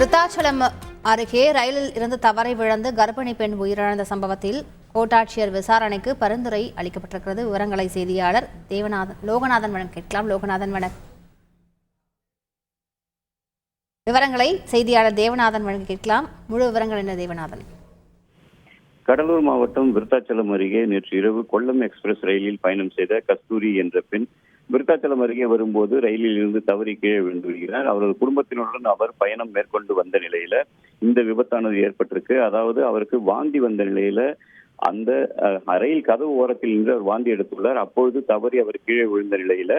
விருத்தாச்சலம் அருகே ரயிலில் இருந்து தவறை விழுந்து கர்ப்பிணி பெண் உயிரிழந்த சம்பவத்தில் கோட்டாட்சியர் விசாரணைக்கு பரிந்துரை அளிக்கப்பட்டிருக்கிறது. விவரங்களை செய்தியாளர் தேவநாதன். லோகநாதன் வணக்கம். கேட்கலாம். லோகநாதன் வணக்கம். விவரங்களை செய்தியாளர் தேவநாதன் வழங்க கேட்கலாம். முழு விவரங்கள் என்ன தேவநாதன்? கடலூர் மாவட்டம் விருத்தாச்சலம் அருகே நேற்று இரவு கொல்லம் எக்ஸ்பிரஸ் ரயிலில் பயணம் செய்த கஸ்தூரி என்ற பெண் விருத்தாச்சலம் அருகே வரும்போது ரயிலில் இருந்து தவறி கீழே விழுந்து விடுகிறார் அவரது குடும்பத்தினருடன் அவர் பயணம் மேற்கொண்டு வந்த நிலையில இந்த விபத்தானது ஏற்பட்டிருக்கு. அதாவது அவருக்கு வாந்தி வந்த நிலையில அந்த அஹ், ரயில் கதவு ஓரத்தில் நின்று அவர் வாந்தி எடுத்துள்ளார். அப்பொழுது தவறி அவர் கீழே விழுந்த நிலையில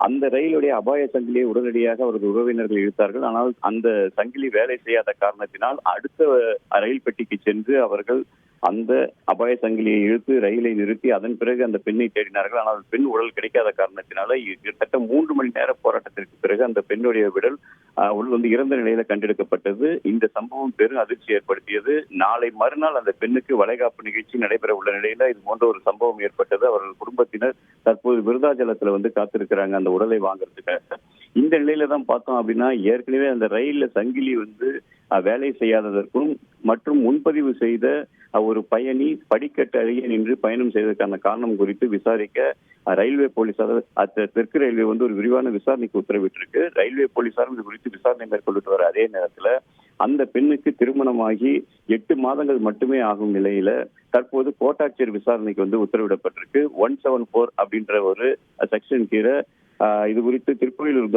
அந்த ரயிலுடைய அபாய சங்கிலியை உடனடியாக அவரது உறவினர்கள் இழுத்தார்கள். ஆனால் அந்த சங்கிலி வேலை செய்யாத காரணத்தினால் அடுத்த ரயில் பெட்டிக்கு சென்று அவர்கள் அந்த அபாய சங்கிலியை இழுத்து ரயிலை நிறுத்தி அதன் பிறகு அந்த பெண்ணை தேடினார்கள். ஆனால் பெண் உடல் கிடைக்காத காரணத்தினால கிட்டத்தட்ட மூன்று மணி நேர போராட்டத்திற்கு பிறகு அந்த பெண்ணுடைய விடல் உள் வந்து இறந்த நிலையில கண்டெடுக்கப்பட்டது. இந்த சம்பவம் பெரும் அதிர்ச்சி ஏற்படுத்தியது. நாளை மறுநாள் அந்த பெண்ணுக்கு வளைகாப்பு நிகழ்ச்சி நடைபெற உள்ள நிலையில இது போன்ற ஒரு சம்பவம் ஏற்பட்டது. அவர்கள் குடும்பத்தினர் தற்போது விருதாச்சலத்துல வந்து காத்திருக்கிறாங்க அந்த உடலை வாங்குறதுக்காக. இந்த நிலையில தான் பார்த்தோம் அப்படின்னா ஏற்கனவே அந்த ரயில்ல சங்கிலி வந்து வேலை செய்யாததற்கும் மற்றும் முன்பதிவு செய்த ஒரு பயணி படிக்கட்டு அருகே நின்று பயணம் செய்ததற்கான காரணம் குறித்து விசாரிக்க ரயில்வே போலீசார் தெற்கு ரயில்வே வந்து ஒரு விரிவான விசாரணைக்கு உத்தரவிட்டிருக்கு. ரயில்வே போலீசாரும் இது குறித்து விசாரணை மேற்கொண்டு வர அதே நேரத்துல அந்த பெண்ணுக்கு திருமணமாகி எட்டு மாதங்கள் மட்டுமே ஆகும் நிலையில தற்போது கோட்டாட்சியர் விசாரணைக்கு வந்து உத்தரவிடப்பட்டிருக்கு. ஒன் செவன் போர் அப்படின்ற ஒரு செக்ஷன் கீழே இது குறித்து திருக்கோயிலூர்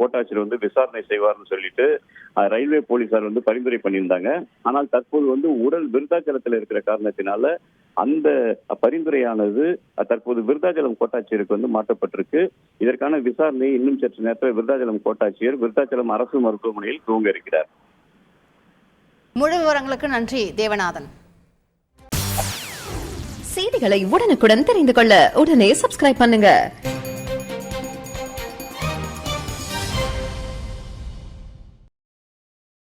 கோட்டாட்சியர் வந்து விசாரணை செய்வார்னு சொல்லிட்டு ரயில்வே போலீசார் வந்து பரிந்துரை பண்ணியிருந்தாங்க. ஆனால் தற்போது வந்து உடல் விருத்தாச்சலத்தில் இருக்கிற காரணத்தினால அந்த பரிந்துரையானது தற்போது விருத்தாச்சலம் கோட்டாட்சியருக்கு வந்து மாற்றப்பட்டிருக்கு. இதற்கான விசாரணை இன்னும் சற்று நேரத்தில் விருத்தாச்சலம் கோட்டாட்சியர் விருத்தாச்சலம் அரசு மருத்துவமனையில் துவங்க இருக்கிறார். முழு விவரங்களுக்கு நன்றி தேவநாதன். செய்திகளை உடனுக்குடன் தெரிந்து கொள்ள உடனே சப்ஸ்கிரைப் பண்ணுங்க.